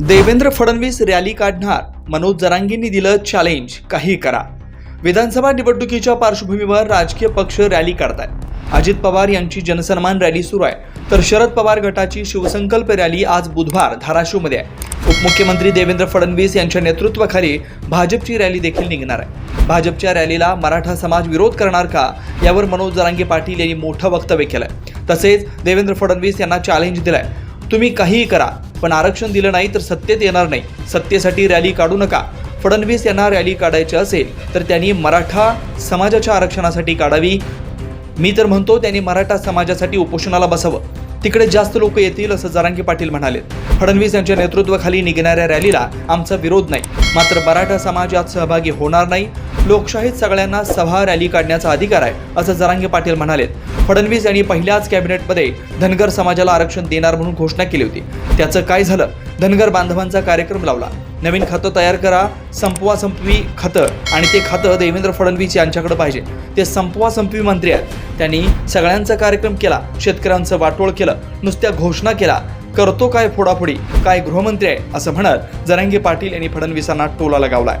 Devendra Fadnavis rally काढणार. मनोज जरांगींनी दिलं challenge काही करा. विधानसभा निवडणुकीच्या पार्श्वभूमीवर राजकीय पक्ष रॅली काढतात अजित पवार यांची जनसन्मान रॅली सुरू आहे. तर शरद पवार गटाची शिवसंकल्प रॅली आज बुधवार धाराशिवमध्ये आहे. उपमुख्यमंत्री देवेंद्र फडणवीस यांच्या नेतृत्वाखाली भाजपची रॅली देखील निघणार आहे. भाजपच्या रॅलीला मराठा समाज विरोध करणार का? यावर मनोज जरांगे पाटील यांनी मोठं वक्तव्य केलंय. तसेच देवेंद्र फडणवीस यांना चॅलेंज दिलाय. तुम्ही काहीही करा. पण आरक्षण दिलं नाही तर सत्तेत येणार नाही. सत्तेसाठी रॅली काढू नका. फडणवीस यांना रॅली काढायची असेल तर त्यांनी मराठा समाजाच्या आरक्षणासाठी काढावी. मी तर म्हणतो त्यांनी मराठा समाजासाठी उपोषणाला बसावं. तिकडे जास्त लोक येतील असं जरांगी पाटील म्हणाले. फडणवीस यांच्या नेतृत्वाखाली निघणाऱ्या रॅलीला आमचा विरोध नाही. मात्र मराठा समाज यात सहभागी होणार नाही. लोकशाहीत सगळ्यांना सभा रॅली काढण्याचा अधिकार आहे असं जरांगे पाटील म्हणाले फडणवीस यांनी पहिल्याच कॅबिनेटमध्ये धनगर समाजाला आरक्षण देणार म्हणून घोषणा केली होती. त्याचं काय झालं? धनगर बांधवांचा कार्यक्रम लावला. नवीन खातं तयार करा. संपवा संपवी खातं. आणि ते खातं देवेंद्र फडणवीस यांच्याकडे पाहिजे. ते संपवा संपवी मंत्री आहेत. त्यांनी सगळ्यांचा कार्यक्रम केला. शेतकऱ्यांचं वाटोळ केलं. नुसत्या घोषणा केला करतो काय फोडाफोडी? काय गृहमंत्री आहे? असं म्हणत जरांगे पाटील यांनी फडणवीसांना टोला लगावलाय.